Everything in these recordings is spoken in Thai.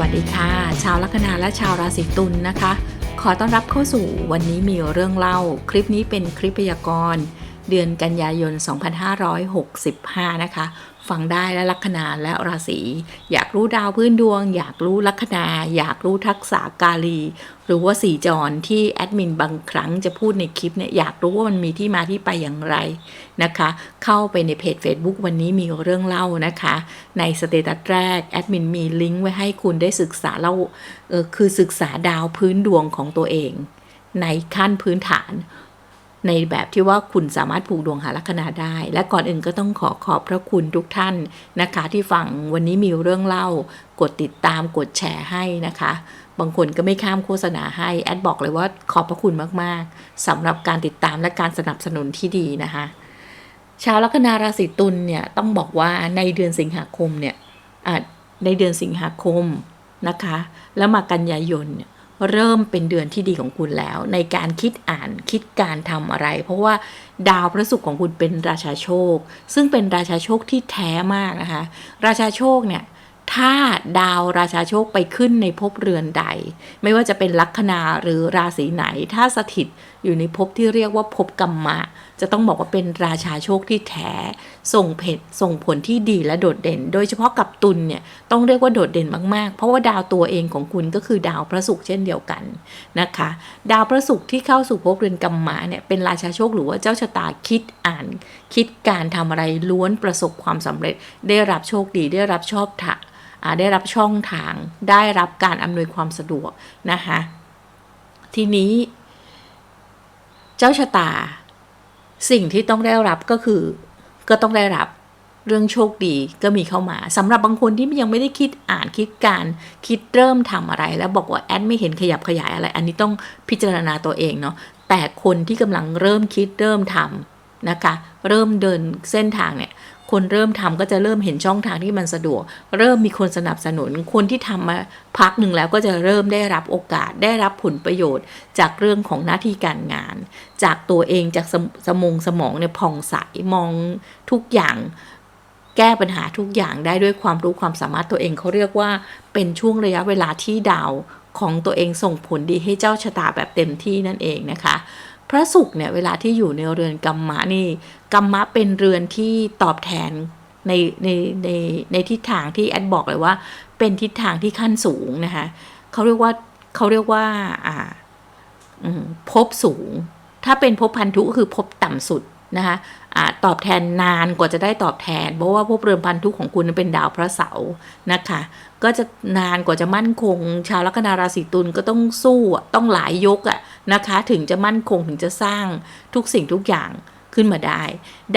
วัสดีค่ะ ชาวลัคนาและชาวราศีตุลนะคะ ขอต้อนรับเข้าสู่วันนี้มีเรื่องเล่า คลิปนี้เป็นคลิปพยากรณ์ เดือนกันยายน 2565 นะคะ ฟังได้และลัคนาและราศี อยากรู้ดาวพื้นดวง อยากรู้ลัคนา อยากรู้ทักษะกาลี หรือว่าสี่จรที่แอดมินบางครั้งจะพูดในคลิปเนี่ยอยากรู้ว่ามันมีที่มาที่ไปอย่างไรนะคะ เข้าไปในเพจ Facebook วันนี้มีเรื่องเล่านะคะ ในสเตตัสแรกแอดมินมีลิงก์ไว้ให้คุณได้ศึกษาเล่าเออคือศึกษาดาวพื้นดวงของตัวเอง ในขั้นพื้นฐาน ในแบบที่ว่าคุณสามารถผูกดวงหาลัคนาได้ และก่อนอื่นก็ต้องขอขอบพระคุณทุกท่านนะคะ ที่ฟังวันนี้มีเรื่องเล่ากดติดตามกดแชร์ให้นะคะ บางคนก็ไม่ข้ามโฆษณาให้แอดบอกเลยว่าขอบพระคุณมากๆสำหรับการติดตามและการสนับสนุนที่ดีนะคะชาวลัคนาราศีตุลเนี่ยต้องบอกว่าในเดือนสิงหาคมเนี่ยในเดือนสิงหาคมนะคะ แล้วมากันยายนเนี่ย เริ่มเป็นเดือนที่ดีของคุณแล้ว ในการคิดอ่านคิดการทำอะไร เพราะว่าดาวพระศุกร์ของคุณเป็นราชาโชค ซึ่งเป็นราชาโชคที่แท้มากนะคะ ราชาโชคเนี่ยถ้าดาวราชาโชคไปขึ้นในภพเรือนใด ไม่ว่าจะเป็นลัคนาหรือราศีไหน ถ้าสถิต อยู่ในภพที่เรียกว่าภพกรรมะ จะต้องบอกว่าเป็นราชาโชคที่แท้ ส่งเพจส่งผลที่ดีและโดดเด่น โดยเฉพาะกับตุลเนี่ยต้องเรียกว่าโดดเด่นมากๆ เพราะว่าดาวตัวเองของคุณก็คือดาวพระศุกร์เช่นเดียวกันนะคะ ดาวพระศุกร์ที่เข้าสู่ภพเรือนกรรมะเนี่ยเป็นราชาโชคหรือว่าเจ้าชะตาคิดอ่าน คิดการทำอะไรล้วนประสบความสำเร็จ ได้รับโชคดีได้รับชอบถะได้รับช่องทาง ได้รับการอำนวยความสะดวกนะคะทีนี้ จ้าชะตา สิ่งที่ต้องได้รับก็คือ ก็ต้องได้รับเรื่องโชคดีก็มีเข้ามาสำหรับบางคนที่ยังไม่ได้คิดอ่านคิดการคิดเริ่มทำอะไร แล้วบอกว่าแอดไม่เห็นขยับขยายอะไร อันนี้ต้องพิจารณาตัวเองเนาะแต่คนที่กำลังเริ่มคิดเริ่มทำนะคะ เริ่มเดินเส้นทางเนี่ย คนเริ่มทำก็จะเริ่มเห็นช่องทางที่มันสะดวก เริ่มมีคนสนับสนุน คนที่ทำมาพักหนึ่งแล้วก็จะเริ่มได้รับโอกาสได้รับผลประโยชน์ จากเรื่องของหน้าที่การงาน จากตัวเองจากสสมองสมองเนี่ยผ่องใสมองทุกอย่างแก้ปัญหาทุกอย่างได้ด้วยความรู้ความสามารถตัวเองเขาเรียกว่าเป็นช่วงระยะเวลาที่ดาวของตัวเองส่งผลดีให้เจ้าชะตาแบบเต็มที่นั่นเองนะคะ พระศุกร์เนี่ยเวลาที่อยู่ในเรือนกรรมะนี่กรรมะเป็นเรือนที่ตอบแทนในในในในทิศทางที่แอดบอกเลยว่า เป็นทิศทางที่ขั้นสูงนะคะเขาเรียกว่าเขาเรียกว่าอ่าภพสูง ถ้าเป็นภพพันธุก็คือภพต่ำสุดนะคะอะตอบแทนนานกว่าจะได้ตอบแทน เพราะว่าภพเรือนพันธุของคุณเป็นดาวพระเสาร์นะคะ ก็จะนานกว่าจะมั่นคง ชาวลัคนาราศีตุลก็ต้องสู้ต้องหลายยกอะนะคะ ถึงจะมั่นคงถึงจะสร้างทุกสิ่งทุกอย่างขึ้นมาได้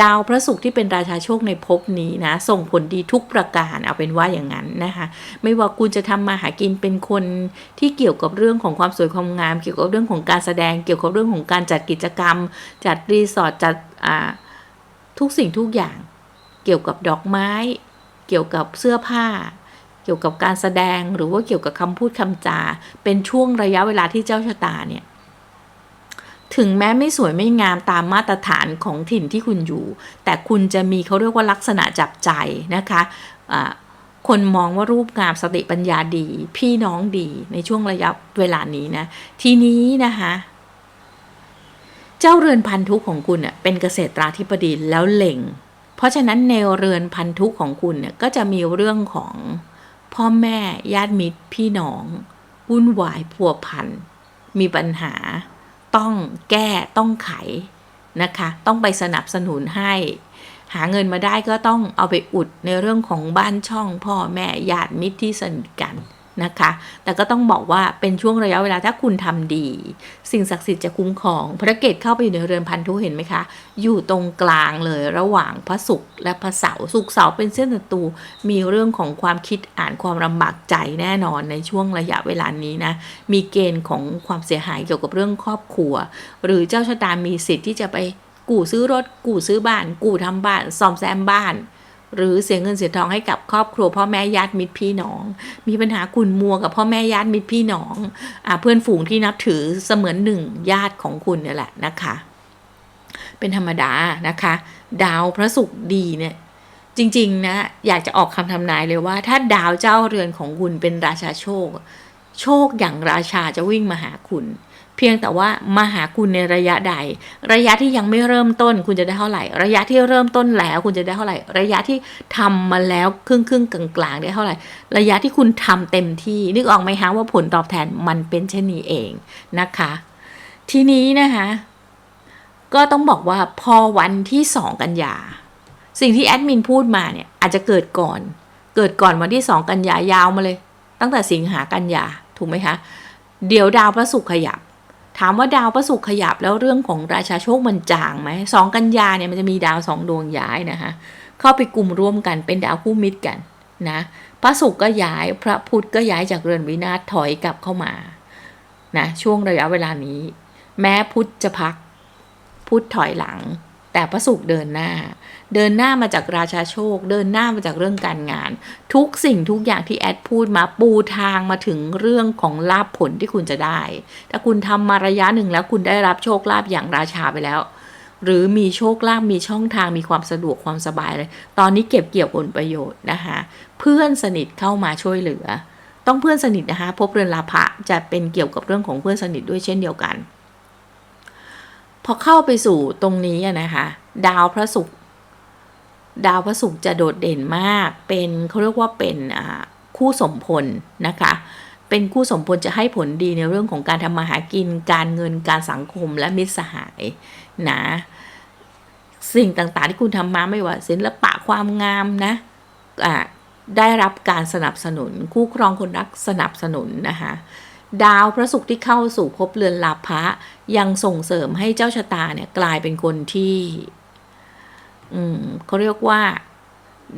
ดาวพระศุกร์ที่เป็นราชาโชคในภพนี้นะ ส่งผลดีทุกประการเอาเป็นว่าอย่างนั้นนะคะ ไม่ว่าคุณจะทำมาหากินเป็นคนที่เกี่ยวกับเรื่องของความสวยความงาม เกี่ยวกับเรื่องของการแสดง เกี่ยวกับเรื่องของการจัดกิจกรรม จัดรีสอร์ทจัดทุกสิ่งทุกอย่าง เกี่ยวกับดอกไม้ เกี่ยวกับเสื้อผ้า เกี่ยวกับการแสดงหรือว่าเกี่ยวกับคำพูดคำจา เป็นช่วงระยะเวลาที่เจ้าชะตาเนี่ยถึงแม้ไม่สวยไม่งามตามมาตรฐานของถิ่นที่คุณอยู่ แต่คุณจะมีเขาเรียกว่าลักษณะจับใจนะคะะคนมองว่ารูปงามสติปัญญาดี พี่น้องดีในช่วงระยะเวลานี้นะ ทีนี้นะคะเจ้าเรือนพันธุของคุณเน่ยเป็นเกษตราธิบดีแล้วเล็งเพราะฉะนั้นแนวเรือนพันธุของคุณเนี่ยก็จะมีเรื่องของ พ่อแม่ญาติมิตร พี่น้อง วุ่นวายพัวพัน มีปัญหา ต้องแก้ต้องไขนะคะ ต้องไปสนับสนุนให้ หาเงินมาได้ก็ต้องเอาไปอุดในเรื่องของบ้านช่อง พ่อแม่ญาติมิตรที่สนิทกัน นะคะ แต่ก็ต้องบอกว่าเป็นช่วงระยะเวลาถ้าคุณทำดี สิ่งศักดิ์สิทธิ์จะคุ้มครอง พระเกตเข้าไปอยู่ในเรือนพันธุเห็นไหมคะ อยู่ตรงกลางเลยระหว่างพระศุกร์และพระเสาร์ศุกร์เสาร์เป็นเส้นศัตรูมีเรื่องของความคิดอ่านความลำบากใจแน่นอนในช่วงระยะเวลานี้นะ มีเกณฑ์ของความเสียหายเกี่ยวกับเรื่องครอบครัว หรือเจ้าชะตามีสิทธิ์ที่จะไปกู้ซื้อรถ กู้ซื้อบ้าน กู้ทำบ้าน ซ่อมแซมบ้าน หรือเสียเงินเสียทองให้กับครอบครัวพ่อแม่ญาติมิตรพี่น้อง มีปัญหาขุ่นมัวกับพ่อแม่ญาติมิตรพี่น้องอเพื่อนฝูงที่นับถือเสมือนหนึ่งญาติของคุณนี่แหละนะคะ เป็นธรรมดานะคะ ดาวพระศุกร์ดีเนี่ยจริง ๆ นะ อยากจะออกคำทำนายเลยว่า ถ้าดาวเจ้าเรือนของคุณเป็นราชาโชค โชคอย่างราชาจะวิ่งมาหาคุณ เพียงแต่ว่ามาหาคุณในระยะใด ระยะที่ยังไม่เริ่มต้นคุณจะได้เท่าไหร่ ระยะที่เริ่มต้นแล้วคุณจะได้เท่าไหร่ ระยะที่ทำมาแล้วครึ่งครึ่งๆกลางๆได้เท่าไหร่ ระยะที่คุณทำเต็มที่นึกออกไหมคะว่าผลตอบแทนมันเป็นเช่นนี้เองนะคะ ทีนี้นะคะก็ต้องบอกว่าพอวันที่2กันยา สิ่งที่แอดมินพูดมาเนี่ยอาจจะเกิดก่อน เกิดก่อนวันที่2กันยายาวมาเลย ตั้งแต่สิงหากันยาถูกไหมคะ เดี๋ยวดาวพระศุกร์ขยับ ถามว่าดาวพระศุกร์ขยับแล้วเรื่องของราชาโชคมันจางไหมสองกันยาเนี่ยมันจะมีดาวสองดวงย้ายนะคะ เข้าไปกลุ่มร่วมกันเป็นดาวคู่มิตรกันนะพระศุกร์ก็ย้ายพระพุธก็ย้ายจากเรือนวินาศถอยกลับเข้ามานะช่วงระยะเวลานี้ แม้พุธจะพัก พุธถอยหลัง แต่พระศุกร์เดินหน้า เดินหน้ามาจากราชาโชค เดินหน้ามาจากเรื่องการงาน ทุกสิ่งทุกอย่างที่แอดพูดมาปูทางมาถึงเรื่องของลาภผลที่คุณจะได้ ถ้าคุณทำมาระยะหนึ่งแล้วคุณได้รับโชคลาภอย่างราชาไปแล้ว หรือมีโชคลาภมีช่องทางมีความสะดวกความสบายเลย ตอนนี้เก็บเกี่ยวผลประโยชน์นะคะเพื่อนสนิทเข้ามาช่วยเหลือ ต้องเพื่อนสนิทนะคะพบเรือนลาภะจะเป็นเกี่ยวกับเรื่องของเพื่อนสนิทด้วยเช่นเดียวกัน พอเข้าไปสู่ตรงนี้นะคะดาวพระศุกร์ดาวพระศุกร์จะโดดเด่นมาก เป็นเขาเรียกว่าเป็นคู่สมพลนะคะ เป็นคู่สมพลจะให้ผลดีในเรื่องของการทำมาหากิน การเงินการสังคมและมิตรสหายนะสิ่งต่างๆที่คุณทำมาไม่ว่าศิลปะความงามนะอ่าได้รับการสนับสนุน คู่ครองคนรักสนับสนุนนะคะ ดาวพระศุกร์ที่เข้าสู่ภพเรือนลาภะยังส่งเสริมให้เจ้าชะตาเนี่ยกลายเป็นคนที่เขาเรียกว่า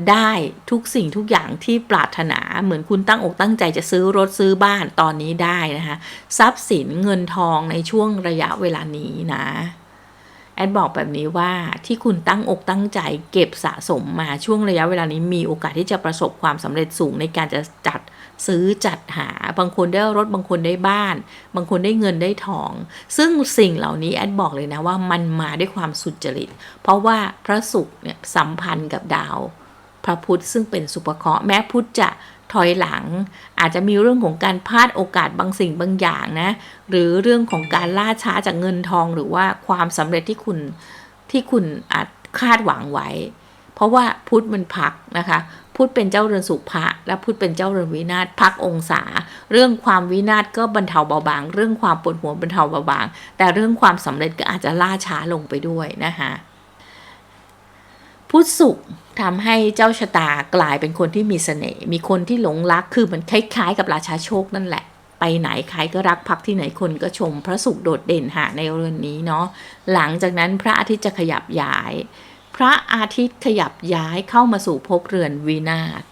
ได้ทุกสิ่งทุกอย่างที่ปรารถนาเหมือนคุณตั้งอกตั้งใจจะซื้อรถซื้อบ้านตอนนี้ได้นะคะ ทรัพย์สินเงินทองในช่วงระยะเวลานี้นะ แอดบอกแบบนี้ว่าที่คุณตั้งอกตั้งใจเก็บสะสมมาช่วงระยะเวลานี้มีโอกาสที่จะประสบความสำเร็จสูงในการจะจัด ซื้อจัดหา บางคนได้รถบางคนได้บ้าน บางคนได้เงินได้ทอง ซึ่งสิ่งเหล่านี้แอดบอกเลยนะว่ามันมาด้วยความสุจริต เพราะว่าพระศุกร์เนี่ยสัมพันธ์กับดาว พระพุธซึ่งเป็นสุภเคราะห์แม้พุธจะถอยหลัง อาจจะมีเรื่องของการพลาดโอกาสบางสิ่งบางอย่างนะหรือเรื่องของการล่าช้าจากเงินทองหรือว่าความสำเร็จที่คุณที่คุณอาจคาดหวังไว้ เพราะว่าพุธมันพักนะคะ พุธเป็นเจ้าเรือนสุภะและพุธเป็นเจ้าเรือนวินาศพักองศา เรื่องความวินาศก็บรรเทาเบาบาง เรื่องความปวดหัวบรรเทาเบาบาง แต่เรื่องความสำเร็จก็อาจจะล่าช้าลงไปด้วยนะคะพุทธศุกร์ทำให้เจ้าชะตากลายเป็นคนที่มีเสน่ห์มีคนที่หลงรักคือมันคล้ายๆ กับราชาโชคนั่นแหละ ไปไหนใครก็รักพักที่ไหนคนก็ชม พระศุกร์โดดเด่นหาในเรือนนี้เนาะหลังจากนั้นพระอาทิตย์จะขยับย้าย พระอาทิตย์ขยับย้ายเข้ามาสู่ภพเรือนวินาศ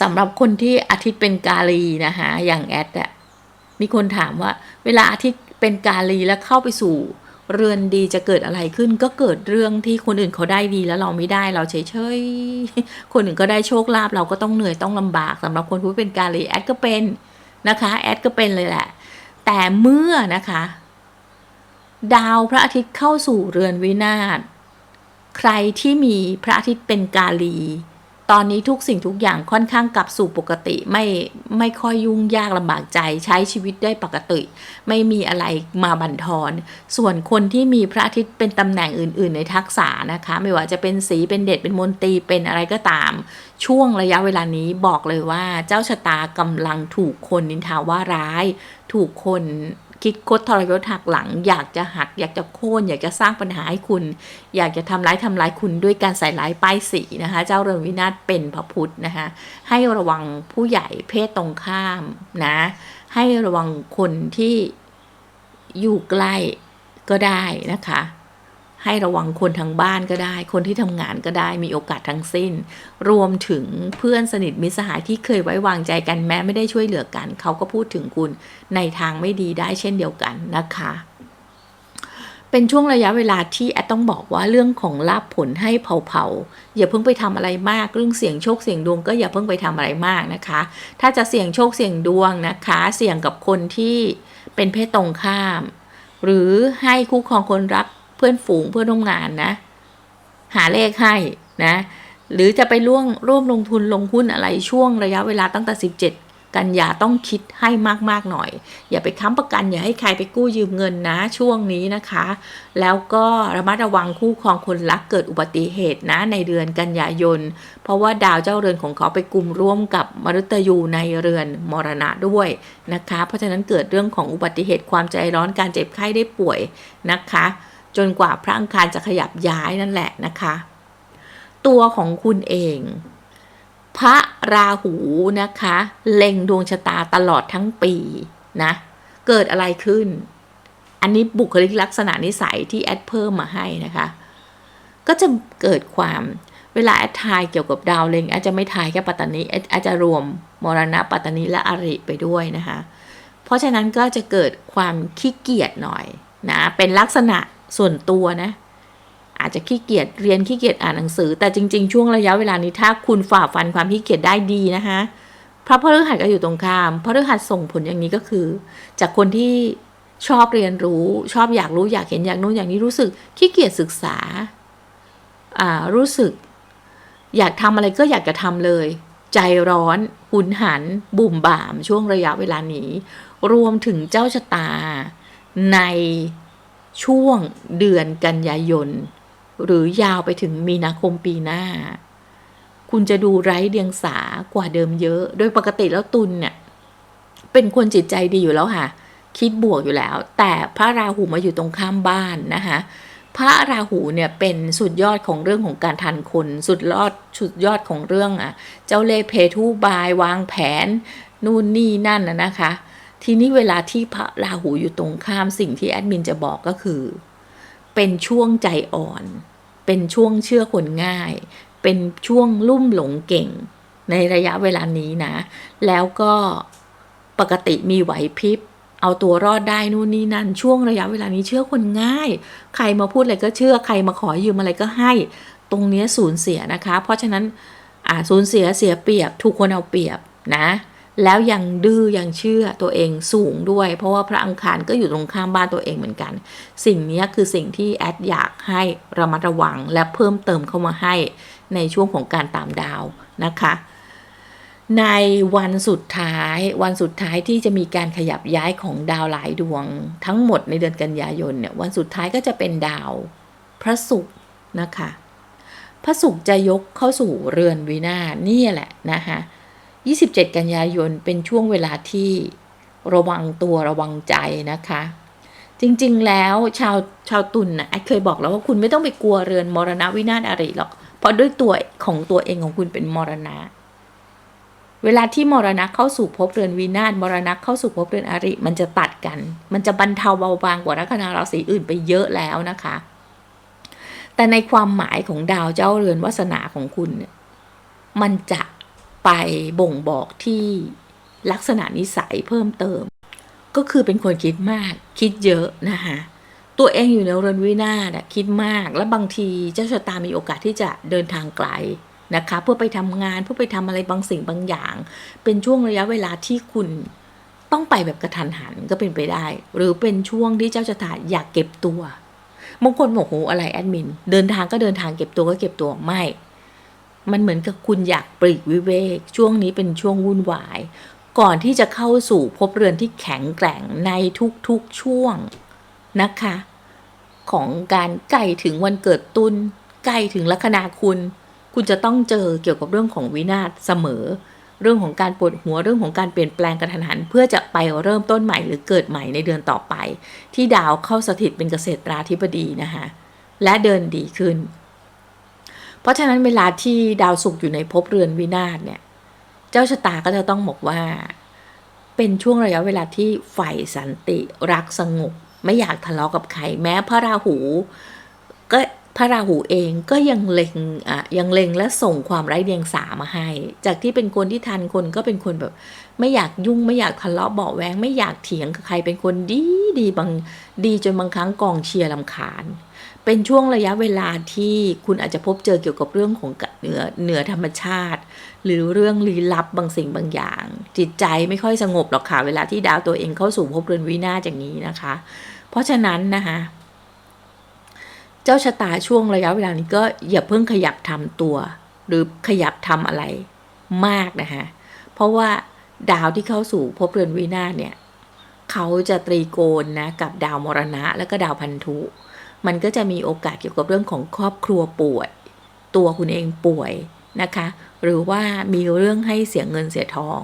สำหรับคนที่อาทิตย์เป็นกาลีนะคะอย่างแอดอะมีคนถามว่า เวลาอาทิตย์เป็นกาลีแล้วเข้าไปสู่ เรือนดีจะเกิดอะไรขึ้น ก็เกิดเรื่องที่คนอื่นเขาได้ดีแล้วเราไม่ได้เราเฉยๆคนอื่นก็ได้โชคลาภเราก็ต้องเหนื่อยต้องลำบากสำหรับคนที่เป็นกาลีแอดก็เป็นนะคะแอดก็เป็นเลยแหละ แต่เมื่อนะคะ ดาวพระอาทิตย์เข้าสู่เรือนวินาศ ใครที่มีพระอาทิตย์เป็นกาลี ตอนนี้ทุกสิ่งทุกอย่างค่อนข้างกลับสู่ปกติไม่ไม่ค่อยยุ่งยากลำบากใจใช้ชีวิตได้ปกติ ไม่มีอะไรมาบั่นทอน ส่วนคนที่มีพระอาทิตย์เป็นตำแหน่งอื่น ๆ ในทักษะนะคะ ไม่ว่าจะเป็นสีเป็นเด็ดเป็นมนตรีเป็นอะไรก็ตาม ช่วงระยะเวลานี้บอกเลยว่าเจ้าชะตากำลังถูกคนนินทาว่าร้าย ถูกคน คิดคดทรยศหักหลัง อยากจะหัก อยากจะโค่นอยากจะสร้างปัญหาให้คุณ อยากจะทำร้ายทำร้ายคุณด้วยการใส่ร้ายป้ายสีนะคะ เจ้าเรือนวินาศเป็นพระพุทธนะคะ ให้ระวังผู้ใหญ่เพศตรงข้ามนะ ให้ระวังคนที่อยู่ใกล้ก็ได้นะคะ ให้ระวังคนทางบ้านก็ได้ คนที่ทำงานก็ได้มีโอกาสทั้งสิ้น รวมถึงเพื่อนสนิทมิตรสหายที่เคยไว้วางใจกันแม้ไม่ได้ช่วยเหลือกัน เขาก็พูดถึงคุณในทางไม่ดีได้เช่นเดียวกันนะคะ เป็นช่วงระยะเวลาที่แอดต้องบอกว่าเรื่องของลาบผลให้เผาๆอย่าเพิ่งไปทำอะไรมากเรื่องเสี่ยงโชคเสี่ยงดวงก็อย่าเพิ่งไปทำอะไรมากนะคะ ถ้าจะเสี่ยงโชคเสี่ยงดวงนะคะ เสี่ยงกับคนที่เป็นเพศตรงข้าม หรือให้คู่ครองคนรัก เพื่อนฝูงเพื่อนร่วมงานนะ หาเลขให้นะ หรือจะไปร่วมร่วมลงทุนลงหุ้นอะไรช่วงระยะเวลาตั้งแต่ 17 กันยาต้องคิดให้มากๆหน่อย อย่าไปค้ำประกันอย่าให้ใครไปกู้ยืมเงินนะช่วงนี้นะคะ แล้วก็ระมัดระวังคู่ครองคนรักเกิดอุบัติเหตุนะในเดือนกันยายน เพราะว่าดาวเจ้าเรือนของเขาไปกลุ่มร่วมกับมฤตยูในเรือนมรณะด้วยนะคะ เพราะฉะนั้นเกิดเรื่องของอุบัติเหตุความใจร้อนการเจ็บไข้ได้ป่วยนะคะ จนกว่าพระอังคารจะขยับย้ายนั่นแหละนะคะ ตัวของคุณเอง พระราหูนะคะ เล็งดวงชะตาตลอดทั้งปีนะ เกิดอะไรขึ้น อันนี้บุคลิกลักษณะนิสัยที่แอดเพิ่มมาให้นะคะ ก็จะเกิดความเวลาแอดทายเกี่ยวกับดาวเล็งอดจจะไม่ทายแค่ปัตตานีอดแอดจะรวมมรณะปัตตานีและอริไปด้วยนะคะ เพราะฉะนั้นก็จะเกิดความขี้เกียจหน่อย นะเป็นลักษณะส่วนตัวนะอาจจะขี้เกียจเรียนขี้เกียจอ่านหนังสือ แต่จริง ๆ ช่วงระยะเวลานี้ถ้าคุณฝ่าฟันความขี้เกียจได้ดีนะคะพระพฤหัสก็อยู่ตรงข้ามพระฤหัสส่งผลอย่างนี้ก็คือ จากคนที่ชอบเรียนรู้ชอบอยากรู้อยากเห็นอยากนู้นอย่างนี้รู้สึกขี้เกียจศึกษาอ่ารู้สึก อยากทำอะไรก็อยากจะทำเลย ใจร้อนหุนหัน บุ่มบ่ามช่วงระยะเวลานี้ รวมถึงเจ้าชะตา ในช่วงเดือนกันยายน หรือยาวไปถึงมีนาคมปีหน้า คุณจะดูไร้เดียงสากว่าเดิมเยอะ โดยปกติแล้วตุลเนี่ย เป็นคนจิตใจดีอยู่แล้วค่ะ คิดบวกอยู่แล้ว แต่พระราหูมาอยู่ตรงข้ามบ้านนะคะพระราหูเนี่ยเป็นสุดยอดของเรื่องของการทันคน สุดยอดสุดยอดของเรื่องอะ เจ้าเล่เพทุบายวางแผน นู่นนี่นั่นนะนะคะ ทีนี้เวลาที่พระราหูอยู่ตรงข้ามสิ่งที่แอดมินจะบอกก็คือ เป็นช่วงใจอ่อน เป็นช่วงเชื่อคนง่าย เป็นช่วงลุ่มหลงเก่ง ในระยะเวลานี้นะ แล้วก็ปกติมีไหวพริบเอาตัวรอดได้นู่นนี่นั่น ช่วงระยะเวลานี้เชื่อคนง่าย ใครมาพูดอะไรก็เชื่อใครมาขอยืมอะไรก็ให้ ตรงนี้สูญเสียนะคะ เพราะฉะนั้นอ่าสูญเสียเสียเปรียบ ถูกคนเอาเปรียบนะ แล้วยังดื้อยังเชื่อตัวเองสูงด้วย เพราะว่าพระอังคารก็อยู่ตรงข้ามบ้านตัวเองเหมือนกัน สิ่งนี้คือสิ่งที่แอดอยากให้ระมัดระวังและเพิ่มเติมเข้ามาให้ในช่วงของการตามดาวนะคะในวันสุดท้ายวันสุดท้ายที่จะมีการขยับย้ายของดาวหลายดวง ทั้งหมดในเดือนกันยายนเนี่ยวันสุดท้ายก็จะเป็นดาวพระศุกร์นะคะ พระศุกร์จะยกเข้าสู่เรือนวินาศนี่แหละนะคะ 27 กันยายนเป็นช่วงเวลาที่ระวังตัวระวังใจนะคะ จริงๆแล้วชาวชาวตุลนะเคยบอกแล้วว่าคุณไม่ต้องไปกลัวเรือนมรณะวินาศอะไรหรอก เพราะด้วยตัวของตัวเองของคุณเป็นมรณะ เวลาที่มรณะเข้าสู่ภพเรือนวินาศมรณะเข้าสู่ภพเรือนอริ มันจะตัดกัน มันจะบรรเทาเบาบางกว่าลัคนาราศีอื่นไปเยอะแล้วนะคะ แต่ในความหมายของดาวเจ้าเรือนวาสนาของคุณเนี่ยมันจะ ไปบ่งบอกที่ลักษณะนิสัยเพิ่มเติม ก็คือเป็นคนคิดมากคิดเยอะนะคะตัวเองอยู่ในเรือนวินาศคิดมากและบางทีเจ้าชะตามีโอกาสที่จะเดินทางไกลนะคะ เพื่อไปทำงานเพื่อไปทำอะไรบางสิ่งบางอย่าง เป็นช่วงระยะเวลาที่คุณต้องไปแบบกระทันหันก็เป็นไปได้ หรือเป็นช่วงที่เจ้าชะตาอยากเก็บตัวบางคนบอกโหอะไรแอดมิน เดินทางก็เดินทางเก็บตัวก็เก็บตัวไม่ มันเหมือนกับคุณอยากปลีกวิเวก ช่วงนี้เป็นช่วงวุ่นวาย ก่อนที่จะเข้าสู่ภพเรือนที่แข็งแกร่งในทุกๆช่วงนะคะ ของการใกล้ถึงวันเกิดตุลใกล้ถึงลัคนาคุณ คุณจะต้องเจอเกี่ยวกับเรื่องของวินาศเสมอ เรื่องของการปวดหัวเรื่องของการเปลี่ยนแปลงกระทันหัน เพื่อจะไปเริ่มต้นใหม่หรือเกิดใหม่ในเดือนต่อไป ที่ดาวเข้าสถิตเป็นเกษตราธิบดีนะคะและเดินดีขึ้น ราะฉะนั้นเวลาที่ดาวศุกร์อยู่ในภพเรือนวินาศเนี่ย เจ้าชะตาก็จะต้องบอกว่า เป็นช่วงระยะเวลาที่ใฝ่สันติรักสงบไม่อยากทะเลาะกับใครแม้พระราหู ก็พระราหูเองก็ยังเล็งอะยังเล็งและส่งความไร้เดียงสามาให้ จากที่เป็นคนที่ทันคนก็เป็นคนแบบ ไม่อยากยุ่งไม่อยากทะเลาะเบาแวงไม่อยากเถียงกับใครเป็นคนดีดีบางดีจนบางครั้งกองเชียร์ลำคาญ เป็นช่วงระยะเวลาที่คุณอาจจะพบเจอเกี่ยวกับเรื่องของเหนือเหนือธรรมชาติ หรือเรื่องลี้ลับบางสิ่งบางอย่าง จิตใจไม่ค่อยสงบหรอกค่ะเวลาที่ดาวตัวเองเข้าสู่ภพเรือนวินาศอย่างนี้นะคะ เพราะฉะนั้นนะคะเจ้าชะตาช่วงระยะเวลานี้ก็อย่าเพิ่งขยับทำตัว หรือขยับทำอะไรมากนะคะเพราะว่าดาวที่เข้าสู่ภพเรือนวินาศเนี่ยเขาจะตรีโกณนะกับดาวมรณะ แล้วก็ดาวพันธุ มันก็จะมีโอกาสเกี่ยวกับเรื่องของครอบครัวป่วย ตัวคุณเองป่วยนะคะ หรือว่ามีเรื่องให้เสียเงินเสียทอง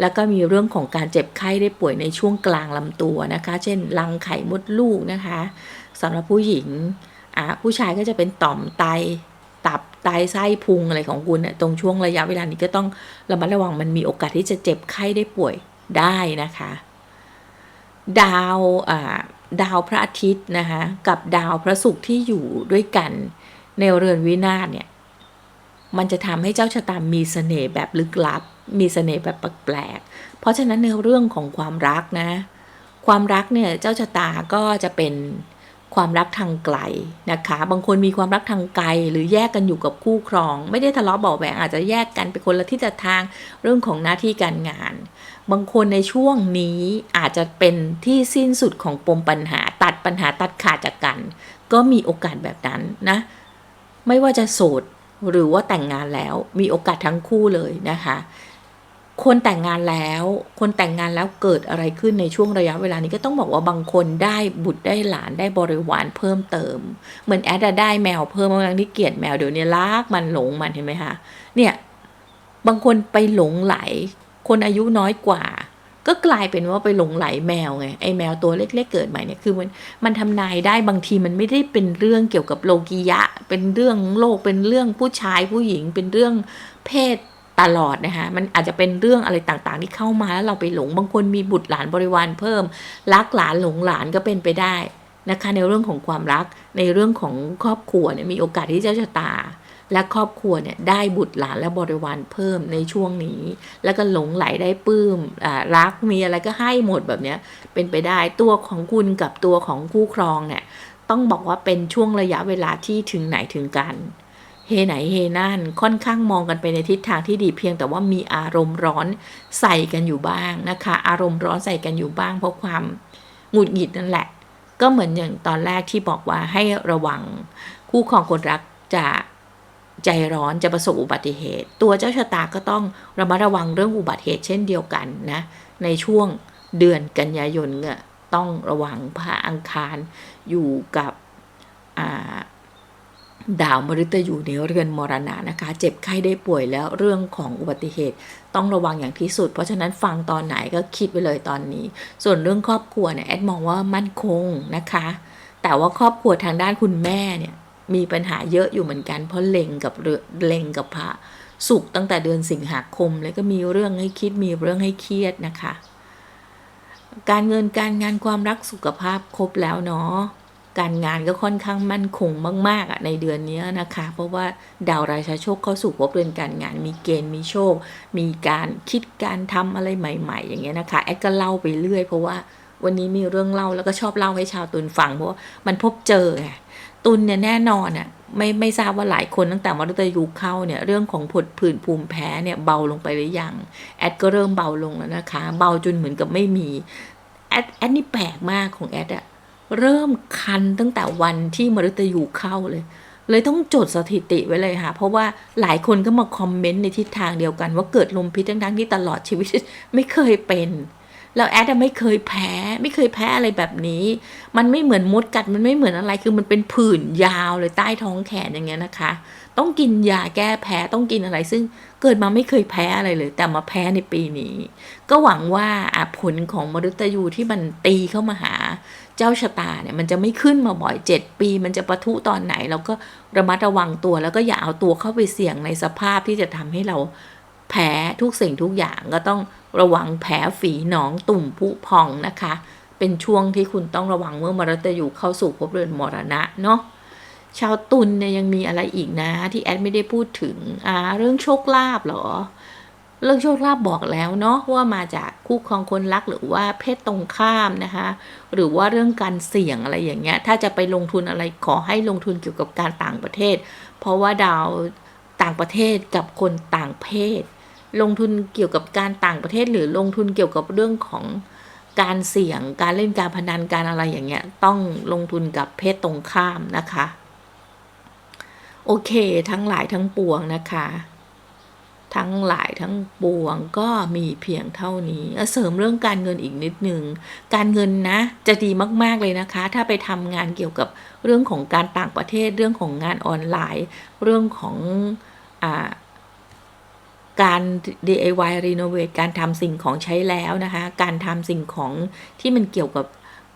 แล้วก็มีเรื่องของการเจ็บไข้ได้ป่วยในช่วงกลางลำตัวนะคะ เช่นรังไข่มดลูกนะคะสำหรับผู้หญิงอะผู้ชายก็จะเป็นต่อมไตตับไตไส้พุงอะไรของคุณเนี่ยตรงช่วงระยะเวลานี้ก็ต้องระมัดระวังมันมีโอกาสที่จะเจ็บไข้ได้ป่วยได้นะคะ ดาวอ่า ดาวพระอาทิตย์นะคะกับดาวพระศุกร์ที่อยู่ด้วยกันในเรือนวินาศเนี่ยมันจะทำให้เจ้าชะตามีเสน่ห์แบบลึกลับ มีเสน่ห์แบบแปลกๆเพราะฉะนั้นในเรื่องของความรักนะ ความรักเนี่ยเจ้าชะตาก็จะเป็นความรักทางไกลนะคะ บางคนมีความรักทางไกลหรือแยกกันอยู่กับคู่ครอง ไม่ได้ทะเลาะเบาะแหวงอาจจะแยกกันไปคนละทิศทางเรื่องของหน้าที่การงาน บางคนในช่วงนี้อาจจะเป็นที่สิ้นสุดของปมปัญหาตัดปัญหาตัดขาดจากกัน ก็มีโอกาสแบบนั้นนะ ไม่ว่าจะโสดหรือว่าแต่งงานแล้วมีโอกาสทั้งคู่เลยนะคะ คนแต่งงานแล้ว คนแต่งงานแล้วเกิดอะไรขึ้นในช่วงระยะเวลานี้ก็ต้องบอกว่าบางคนได้บุตรได้หลานได้บริวารเพิ่มเติม เหมือนแอดได้แมวเพิ่มบางที่เกลียดแมวเดี๋ยวนี้รักมันหลงมันเห็นไหมคะเนี่ยบางคนไปหลงไหล คนอายุน้อยกว่า ก็กลายเป็นว่าไปหลงไหลแมวไงไอแมวตัวเล็ก ๆ เกิดใหม่เนี่ยคือมันมันทำนายได้บางทีมันไม่ได้เป็นเรื่องเกี่ยวกับโลกียะ เป็นเรื่องโลกเป็นเรื่องผู้ชายผู้หญิง เป็นเรื่องเพศตลอดนะคะมันอาจจะเป็นเรื่องอะไรต่างๆ ที่เข้ามาแล้วเราไปหลงบางคนมีบุตรหลานบริวารเพิ่ม รักหลานหลงหลานก็เป็นไปได้นะคะในเรื่องของความรักในเรื่องของครอบครัวเนี่ยมีโอกาสที่เจ้าชะตา และครอบครัวเนี่ยได้บุตรหลานและบริวารเพิ่มในช่วงนี้ แล้วก็หลงไหลได้ปลื้มรักมีอะไรก็ให้หมดแบบเนี้ยเป็นไปได้ตัวของคุณกับตัวของคู่ครองเนี่ยต้องบอกว่าเป็นช่วงระยะเวลาที่ถึงไหนถึงกันเฮไหนเฮนั่นค่อนข้างมองกันไปในทิศทางที่ดีเพียงแต่ว่ามีอารมณ์ร้อนใส่กันอยู่บ้างนะคะ อารมณ์ร้อนใส่กันอยู่บ้างเพราะความหงุดหงิดนั่นแหละ ก็เหมือนอย่างตอนแรกที่บอกว่าให้ระวังคู่ครองคนรักจะ ใจร้อนจะประสบอุบัติเหตุ ตัวเจ้าชะตาก็ต้องระมัดระวังเรื่องอุบัติเหตุเช่นเดียวกันนะ ในช่วงเดือนกันยายนเนี่ยต้องระวังพระอังคารอยู่กับดาวมฤตยูในเรือนมรณะนะคะ เจ็บไข้ได้ป่วยแล้วเรื่องของอุบัติเหตุต้องระวังอย่างที่สุด เพราะฉะนั้นฟังตอนไหนก็คิดไปเลยตอนนี้ ส่วนเรื่องครอบครัวเนี่ยแอดมองว่ามั่นคงนะคะ แต่ว่าครอบครัวทางด้านคุณแม่เนี่ย มีปัญหาเยอะอยู่เหมือนกัน เพราะเล็งกับเล็งกับพระสุขตั้งแต่เดือนสิงหาคมเลยก็มีเรื่องให้คิดมีเรื่องให้เครียดนะคะ การเงินการงานความรักสุขภาพครบแล้วเนาะการงานก็ค่อนข้างมั่นคงมากๆอะในเดือนนี้นะคะ เพราะว่าดาวราชาโชคเข้าสู่ภพเรือนการงานมีเกณฑ์มีโชค มีการคิดการทำอะไรใหม่ ๆ อย่างเงี้ยนะคะแอดก็เล่าไปเรื่อยเพราะว่าวันนี้มีเรื่องเล่าแล้วก็ชอบเล่าให้ชาวตุนฟังเพราะว่ามันพบเจอไง ตุนเนี่ยแน่นอนอะไม่ไม่ทราบว่าหลายคนตั้งแต่มฤตยูเข้าเนี่ยเรื่องของผดผื่นภูมิแพ้เนี่ยเบาลงไปหรือยังแอดก็เริ่มเบาลงแล้วนะคะ เบาจนเหมือนกับไม่มีแอดแอดนี่แปลกมากของแอดอะเริ่มคันตั้งแต่วันที่มฤตยูเข้าเลย เลยต้องจดสถิติไว้เลยค่ะ เพราะว่าหลายคนก็มาคอมเมนต์ในทิศทางเดียวกัน ว่าเกิดลมพิษทั้งๆที่ตลอดชีวิตไม่เคยเป็น แล้วแอดไม่เคยแพ้ไม่เคยแพ้อะไรแบบนี้ มันไม่เหมือนมดกัดมันไม่เหมือนอะไรคือมันเป็นผื่นยาวเลยใต้ท้องแขนอย่างเงี้ยนะคะ ต้องกินยาแก้แพ้ต้องกินอะไร ซึ่งเกิดมาไม่เคยแพ้อะไรเลย แต่มาแพ้ในปีนี้ ก็หวังว่าผลของมฤตยูที่มันตีเข้ามาหาเจ้าชะตาเนี่ยมันจะไม่ขึ้นมาบ่อยเจ็ดปี มันจะประทุตอนไหน เราก็ระมัดระวังตัวแล้วก็อย่าเอาตัวเข้าไปเสี่ยงในสภาพที่จะทำให้เรา แพ้ทุกสิ่งทุกอย่างก็ต้องระวังแผลฝีหนองตุ่มผุพองนะคะ เป็นช่วงที่คุณต้องระวังเมื่อมรตยูเข้าสู่ภพเรือนมรณะเนาะชาวตุลเนี่ยยังมีอะไรอีกนะ ที่แอดไม่ได้พูดถึงอ่าเรื่องโชคลาภเหรอ เรื่องโชคลาภบอกแล้วเนาะว่ามาจากคู่ครองคนรักหรือว่าเพศตรงข้ามนะคะ หรือว่าเรื่องการเสี่ยงอะไรอย่างเงี้ย ถ้าจะไปลงทุนอะไรขอให้ลงทุนเกี่ยวกับการต่างประเทศ เพราะว่าดาวต่างประเทศกับคนต่างเพศ ลงทุนเกี่ยวกับการต่างประเทศหรือลงทุนเกี่ยวกับเรื่องของการเสี่ยง การเล่นการพนันการอะไรอย่างเงี้ย ต้องลงทุนกับเพศตรงข้ามนะคะ โอเค ทั้งหลายทั้งปวงนะคะ ทั้งหลายทั้งปวงก็มีเพียงเท่านี้เสริมเรื่องการเงินอีกนิดหนึ่งการเงินนะจะดีมากๆเลยนะคะ ถ้าไปทำงานเกี่ยวกับเรื่องของการต่างประเทศ เรื่องของงานออนไลน์ เรื่องของอ่า การ DIY Renovate การทำสิ่งของใช้แล้วนะคะ การทำสิ่งของที่มันเกี่ยวกับ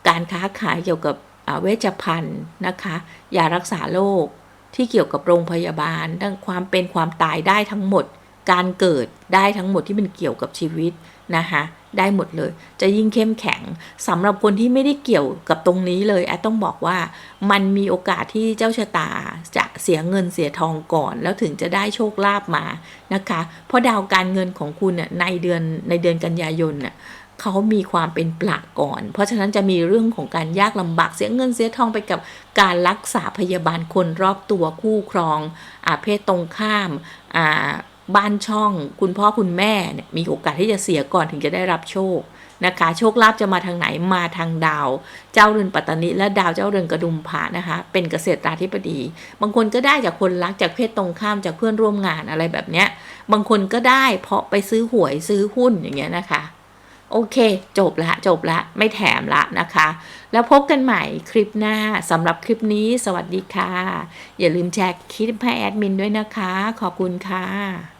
การค้าขายเกี่ยวกับเวชภัณฑ์นะคะยารักษาโรคที่เกี่ยวกับโรงพยาบาลทั้งความเป็นความตายได้ทั้งหมด การเกิดได้ทั้งหมดที่มันเกี่ยวกับชีวิต นะคะได้หมดเลย จะยิ่งเข้มแข็งสำหรับคนที่ไม่ได้เกี่ยวกับตรงนี้เลยแอดต้องบอกว่ามันมีโอกาสที่เจ้าชะตาจะเสียเงินเสียทองก่อน แล้วถึงจะได้โชคลาภมานะคะ เพราะดาวการเงินของคุณน่ะในเดือนในเดือนกันยายนน่ะเขามีความเป็นปลักก่อน เพราะฉะนั้นจะมีเรื่องของการยากลำบากเสียเงินเสียทองไปกับการรักษาพยาบาลคนรอบตัวคู่ครองอาเพศตรงข้ามอ่า บ้านช่องคุณพ่อคุณแม่เนี่ยมีโอกาสที่จะเสียก่อนถึงจะได้รับโชคนะคะ โชคลาภจะมาทางไหนมาทางดาว เจ้าเรือนปัตตานีและดาวเจ้าเรือนกระดุมผานะคะ เป็นเกษตราธิบดี บางคนก็ได้จากคนรักจากเพศตรงข้ามจากเพื่อนร่วมงานอะไรแบบเนี้ย บางคนก็ได้เพราะไปซื้อหวยซื้อหุ้นอย่างเงี้ยนะคะ โอเค จบละจบละไม่แถมละนะคะ แล้วพบกันใหม่คลิปหน้าสำหรับคลิปนี้ สวัสดีค่ะ อย่าลืมแชร์คลิปให้แอดมินด้วยนะคะ ขอบคุณค่ะ